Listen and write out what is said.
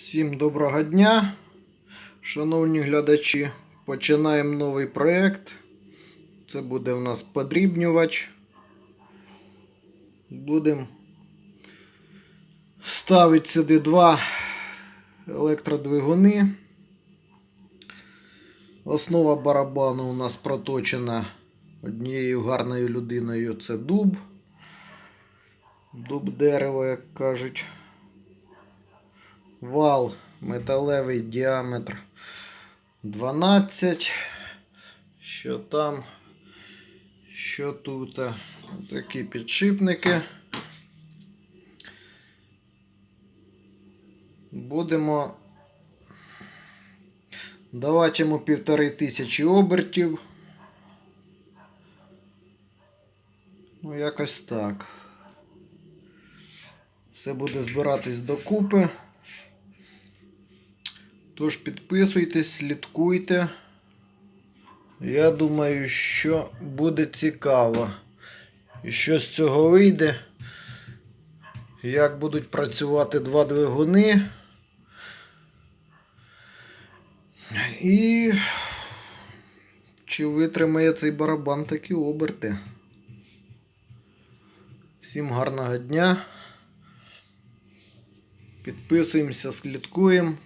Всім доброго дня, шановні глядачі. Починаємо новий проєкт. Це буде у нас подрібнювач. Будемо ставити сюди два електродвигуни. Основа барабану у нас проточена однією гарною людиною. Це дуб. Дуб дерево, як кажуть. Вал металевий діаметр 12. Що там? Що тут? Такі підшипники. Будемо давати йому півтори тисячі обертів. Ну, якось так. Все буде збиратись докупи. Тож підписуйтесь, слідкуйте. Я думаю, що буде цікаво. І що з цього вийде. Як будуть працювати два двигуни. І чи витримає цей барабан такі оберти. Всім гарного дня. Підписуємося, слідкуємо.